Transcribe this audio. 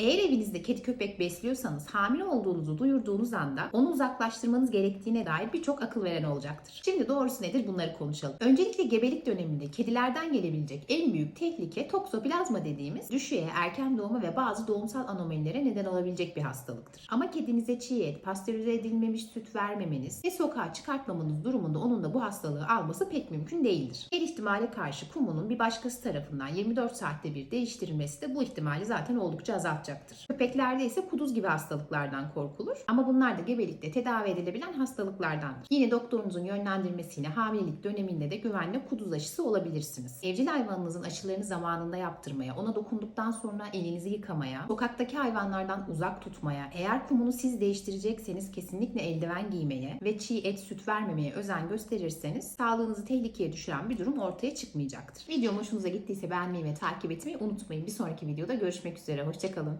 Eğer evinizde kedi köpek besliyorsanız hamile olduğunuzu duyurduğunuz anda onu uzaklaştırmanız gerektiğine dair birçok akıl veren olacaktır. Şimdi doğrusu nedir bunları konuşalım. Öncelikle gebelik döneminde kedilerden gelebilecek en büyük tehlike toksoplazma dediğimiz düşüğe, erken doğuma ve bazı doğumsal anomalilere neden olabilecek bir hastalıktır. Ama kedinize çiğ et, pastörize edilmemiş süt vermemeniz ve sokağa çıkartmamanız durumunda onun da bu hastalığı alması pek mümkün değildir. Her ihtimale karşı kumunun bir başkası tarafından 24 saatte bir değiştirilmesi de bu ihtimali zaten oldukça azaltacaktır. Köpeklerde ise kuduz gibi hastalıklardan korkulur ama bunlar da gebelikte tedavi edilebilen hastalıklardandır. Yine doktorunuzun yönlendirmesiyle hamilelik döneminde de güvenle kuduz aşısı olabilirsiniz. Evcil hayvanınızın aşılarını zamanında yaptırmaya, ona dokunduktan sonra elinizi yıkamaya, sokaktaki hayvanlardan uzak tutmaya, eğer kumunu siz değiştirecekseniz kesinlikle eldiven giymeye ve çiğ et süt vermemeye özen gösterirseniz sağlığınızı tehlikeye düşüren bir durum ortaya çıkmayacaktır. Videom hoşunuza gittiyse beğenmeyi ve takip etmeyi unutmayın. Bir sonraki videoda görüşmek üzere. Hoşçakalın.